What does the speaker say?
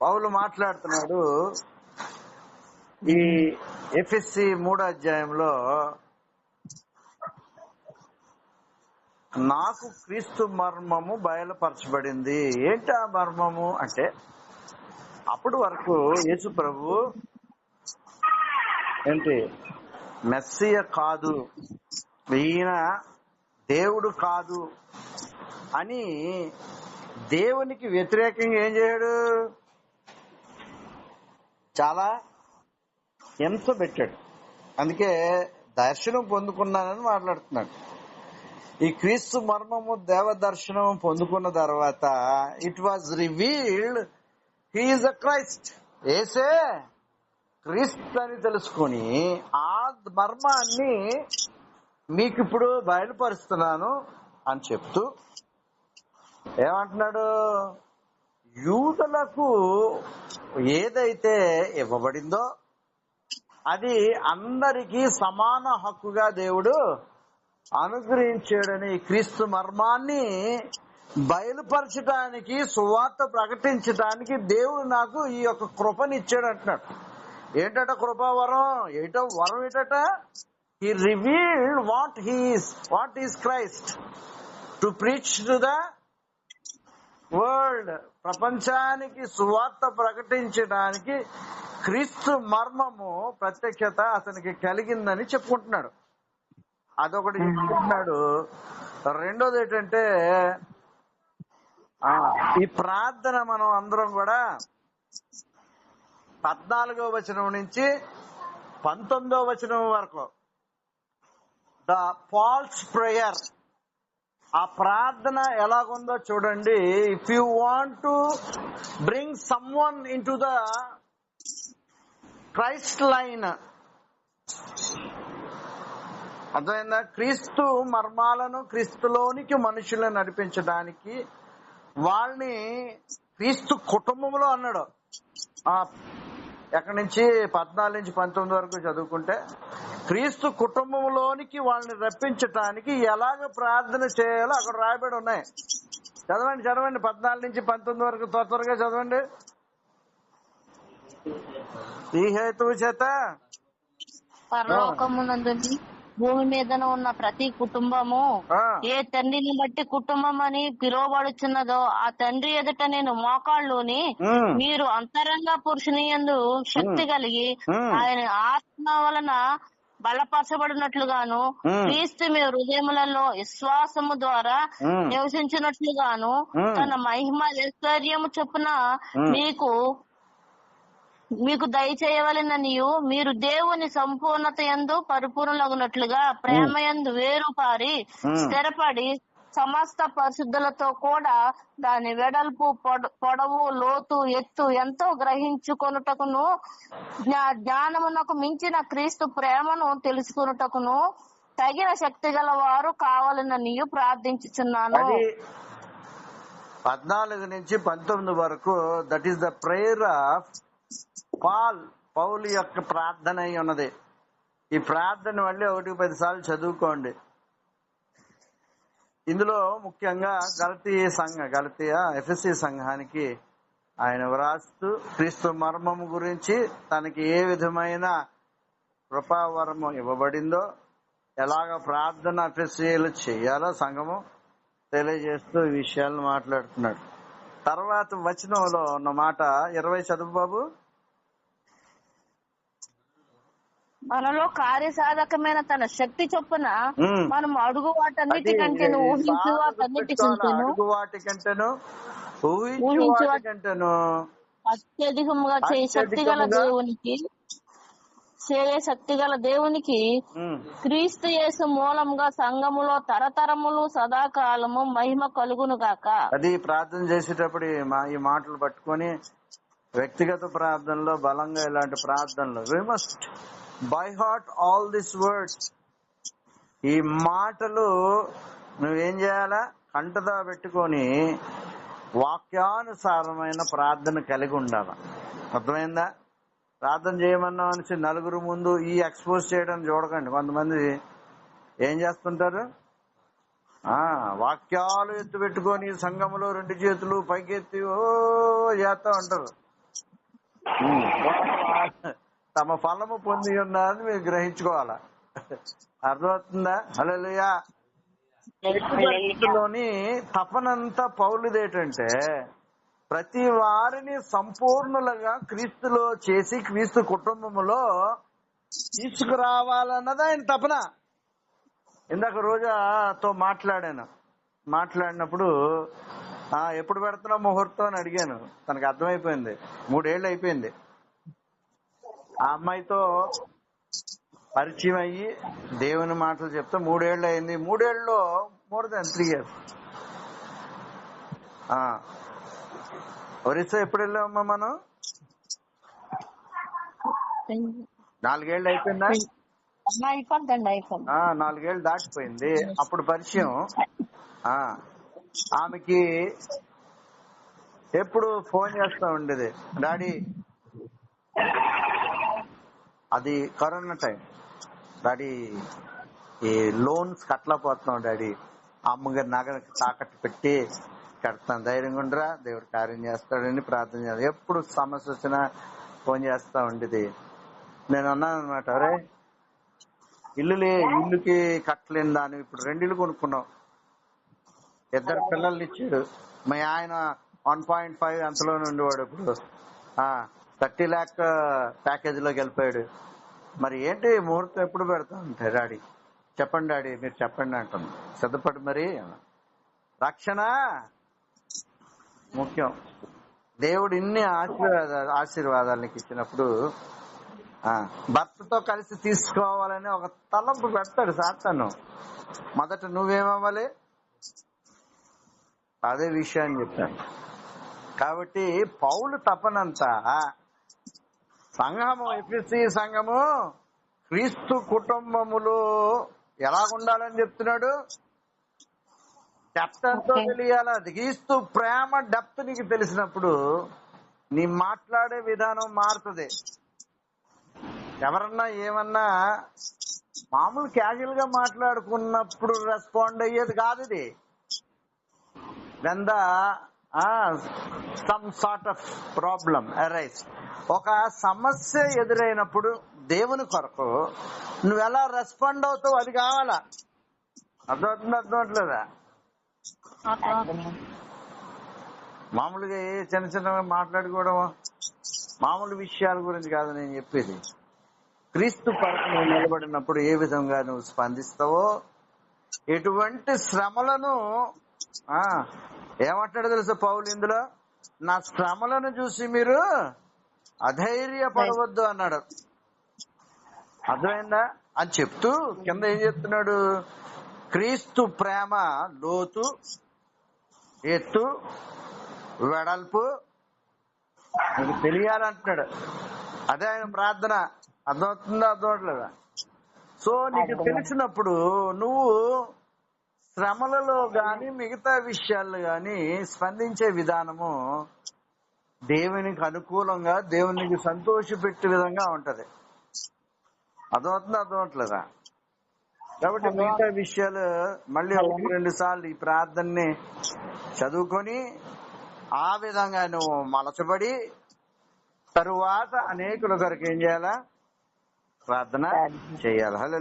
పౌలు మాట్లాడుతున్నాడు ఈ ఎఫ్ఎస్సి మూడో అధ్యాయంలో నాకు క్రీస్తు మర్మము బయలుపరచబడింది. ఏంటి ఆ మర్మము అంటే అప్పటి వరకు యేసు ప్రభు ఏంటి మెస్సియ కాదు ఈయన దేవుడు కాదు అని దేవునికి వ్యతిరేకంగా ఏం చేయడు? చాలా ఎంత పెట్టాడు. అందుకే దర్శనం పొందుకున్నానని మాట్లాడుతున్నాడు. ఈ క్రీస్తు మర్మము దేవ దర్శనం పొందుకున్న తర్వాత it was revealed he is a Christ ఏసే క్రీస్తు అని తెలుసుకొని ఆ మర్మాన్ని మీకు ఇప్పుడు బయలుపరుస్తున్నాను అని చెప్తూ ఏమంటున్నాడు? యూదులకు ఏదైతే ఇవ్వబడిందో అది అందరికీ సమాన హక్కుగా దేవుడు అనుగ్రహించాడని క్రీస్తు మర్మాన్ని బయలుపరచడానికి సువార్త ప్రకటించడానికి దేవుడు నాకు ఈ యొక్క కృపనిచ్చాడు అంటున్నాడు ఏంటట కృపావరం? ఏటో వరం ఏటట? He revealed what he's what is Christ to preach to the world ప్రపంచానికి సువార్త ప్రకటించడానికి క్రీస్తు మర్మము ప్రత్యక్షత అతనికి కలిగిందని చెప్పుకుంటున్నాడు. అదొకటి చెప్పుకుంటున్నాడు. రెండోది ఏంటంటే ఆ, ఈ ప్రార్థన మనం అందరం కూడా పద్నాలుగో వచనం నుంచి పంతొమ్మిదో వచనం వరకు. The Paul's prayer. ఆ ప్రార్థన ఎలాగుందో చూడండి. If you want to bring someone into the Christ line అర్థమైందా? క్రీస్తు మర్మాలను క్రీస్తులోనికి మనుషులను నడిపించడానికి వాళ్ళని క్రీస్తు కుటుంబంలో అన్నాడు. ఆ ఎక్కడి నుంచి? పద్నాలుగు నుంచి పంతొమ్మిది వరకు చదువుకుంటే క్రీస్తు కుటుంబంలోనికి వాళ్ళని రప్పించటానికి ఎలాగ ప్రార్థన చేయాలో అక్కడ రాయబడి ఉన్నాయి. చదవండి చదవండి. పద్నాలుగు నుంచి పంతొమ్మిది వరకు త్వర త్వరగా చదవండి. ఈ హేతువు చేత పరలోకమునందు భూమి మీదన ఉన్న ప్రతి కుటుంబము ఏ తండ్రిని బట్టి కుటుంబం అని పిలువబడుచున్నదో ఆ తండ్రి ఎదుట నేను మోకాళ్ళుని మీరు అంతరంగ పురుషుని యందు శక్తి కలిగి. ఆయన ఆత్మ వలన బలపరచబడినట్లుగాను. క్రీస్తు మీ హృదయములలో విశ్వాసము ద్వారా. నివసించినట్లుగాను. తన మహిమ ఐశ్వర్యము చొప్పున. మీకు మీకు దయచేయవలననియు మీరు దేవుని సంపూర్ణత యందు పరిపూర్ణలగునట్లుగా ప్రేమ యందు వేరు పారి. స్థిరపడి సమస్త పరిశుద్ధులతో కూడా దాని వెడల్పు పొడ- పొడవు లోతు ఎత్తు ఎంతో గ్రహించుకొనుటకును జ్ఞా- జ్ఞానమునకు మించిన క్రీస్తు ప్రేమను తెలుసుకొనుటకును తగిన శక్తి గల వారు కావాలననియు ప్రార్థించుచున్నాను పద్నాలుగు నుంచి పంతొమ్మిది వరకు that is the prayer of Paul పౌలు యొక్క ప్రార్థన అయి ఉన్నది. ఈ ప్రార్థన మళ్ళీ ఒకటి పది సార్లు చదువుకోండి. ఇందులో ముఖ్యంగా గలతీ సంఘ గలతీయ ఎఫ్ఎస్సి సంఘానికి ఆయన వ్రాస్తూ క్రీస్తు మర్మం గురించి తనకి ఏ విధమైన కృపావరము ఇవ్వబడిందో ఎలాగ ప్రార్థన ఎఫ్ఎస్సీలు చేయాలో సంఘము తెలియజేస్తూ ఈ విషయాలను మాట్లాడుతున్నాడు. తర్వాత వచనంలో ఉన్న మాట ఇరవై చదువు బాబు మనలో కార్యసాధకమైన తన శక్తి చొప్పున. మనం అడుగు ఊహించు వాటన్నిటికంటేను గుర్తుపెట్టుకోవాలి. అడుగు వాటికంటేను ఊహించు ఊహించు వాటికంటేను అత్యధికముగా చేయ శక్తి గల దేవునికి చేయ శక్తి గల దేవునికి క్రీస్తు యేసు మూలంగా సంఘములో తరతరములు సదాకాలము మహిమ కలుగును గాక. అది ప్రార్థన చేసేటప్పుడు ఈ మాటలు పట్టుకొని వ్యక్తిగత ప్రార్థనలో బలంగా ఇలాంటి ప్రార్థనలు. We must by heart all this words ఈ మాటలు నువ్వేం చేయాలా? కంటదా పెట్టుకొని వాక్యానుసారమైన ప్రార్థన కలిగి ఉండాల. అర్థమైందా? ప్రార్థన చేయమన్నాం అనేసి నలుగురు ముందు ఈ ఎక్స్పోజ్ చేయడం చూడకండి. కొంతమంది ఏం చేస్తుంటారు? ఆ వాక్యాలు ఎత్తు పెట్టుకొని సంఘములో రెండు చేతులు పైకెత్తి ఓ చేస్తా ఉంటారు. ఉమ్. తమ ఫలము పొంది ఉన్నారని మీరు గ్రహించుకోవాలా? అర్థమవుతుందా? హలోయా లోని తపనంతా పౌలుదేటంటే ప్రతి వారిని సంపూర్ణులుగా క్రీస్తులో చేసి క్రీస్తు కుటుంబములో తీసుకురావాలన్నది ఆయన తపన. ఇందాక రోజాతో మాట్లాడాను. మాట్లాడినప్పుడు ఆ ఎప్పుడు పెడుతున్నా ముహూర్తం? అని అడిగాను. తనకు అర్థమైపోయింది. మూడేళ్ళు అయిపోయింది. ఆ అమ్మాయితో పరిచయం అయ్యి దేవుని మాటలు చెప్తే. మూడేళ్ళు అయింది. మూడేళ్ళలో more than three years. Orissa ఎప్పుడు వెళ్ళామమ్మా మనం? నాలుగేళ్ళు అయిపోయిందా? నాలుగేళ్ళు దాటిపోయింది. అప్పుడు పరిచయం. ఆ. ఆమెకి ఎప్పుడు ఫోన్ చేస్తా ఉండేది. డాడీ అది కరోనా టైం. డాడీ ఈ లోన్స్ కట్టలేకపోతున్నాం డాడీ. అమ్మగారి నగర తాకట్టు పెట్టి కడతాను ధైర్యంగా ఉండరా? దేవుడు కార్యం చేస్తాడని ప్రార్థన చేయాలి ఎప్పుడు సమస్య వచ్చినా ఫోన్ చేస్తా ఉండేది. నేను అన్నాను అనమాట అరే ఇల్లులే ఇల్లుకి కట్టలేని దాన్ని ఇప్పుడు రెండు ఇల్లు కొనుక్కున్నాం. ఇద్దరు పిల్లల్ని ఇచ్చాడు. మా ఆయన వన్ పాయింట్ ఫైవ్ అంతలోనే ఉండేవాడు ఇప్పుడు. థర్టీ ల్యాక్ ప్యాకేజ్లోకి వెళ్ళిపోయాడు. మరి ఏంటి ముహూర్తం ఎప్పుడు పెడతా? అంటే డాడీ చెప్పండి డాడీ మీరు చెప్పండి అంటుంది. సిద్ధపడి మరి రక్షణ ముఖ్యం. దేవుడు ఇన్ని ఆశీర్వాదాలు ఆశీర్వాదాలు నీకు ఇచ్చినప్పుడు ఆ, భర్తతో కలిసి తీసుకోవాలని ఒక తలంపు పెడతాడు సాతాను. మొదట నువ్వేమవ్వాలి? అదే విషయాన్ని చెప్పాను. కాబట్టి పౌలు తపనంతా సంఘము ఎఫ్ఎస్సి సంఘము క్రీస్తు కుటుంబములో ఎలా ఉండాలని చెప్తున్నాడు? డెప్త్ ఎంతో తెలియాల? క్రీస్తు ప్రేమ డెప్త్ నీకు తెలిసినప్పుడు నీ మాట్లాడే విధానం మారుతుంది. ఎవరన్నా ఏమన్నా మామూలు క్యాజువల్గా మాట్లాడుకున్నప్పుడు రెస్పాండ్ అయ్యేది కాదు ఇది. When the some sort of problem arise ఒక సమస్య ఎదురైనప్పుడు దేవుని కొరకు నువ్వు ఎలా రెస్పాండ్ అవుతావు అది కావాలా? అర్థమవుతుంది అర్థమవట్లేదా? మామూలుగా ఏ చిన్న చిన్న మాట్లాడుకోవడం మామూలు విషయాల గురించి కాదు నేను చెప్పేది. క్రీస్తు పరకు నిలబడినప్పుడు ఏ విధంగా నువ్వు స్పందిస్తావో ఎటువంటి శ్రమలను ఆ ఏమంటాడో తెలుసా పౌలు ఇందులో? నా శ్రమలను చూసి మీరు అధైర్యపడవద్దు అన్నాడు. అర్థమైందా? అని చెప్తూ కింద ఏం చెప్తున్నాడు? క్రీస్తు ప్రేమ లోతు ఎత్తు వెడల్పు తెలియాలంటున్నాడు. అదే ఆయన ప్రార్థన. అర్థమవుతుందా? అర్థమవట్లేదా? సో నీకు తెలిసినప్పుడు నువ్వు శ్రమలలో గాని మిగతా విషయాల్లో గాని స్పందించే విధానము దేవునికి అనుకూలంగా దేవునికి సంతోషపెట్టే విధంగా ఉంటది. అర్థమవుతుందా? అర్థమవట్లేదా? కాబట్టి మిగతా విషయాలు మళ్ళీ ఒకటి రెండు సార్లు ఈ ప్రార్థనని చదువుకొని ఆ విధంగా నువ్వు మలచబడి తరువాత అనేకుల కొరకు ఏం చేయాలా? ప్రార్థన చేయాలి? హలో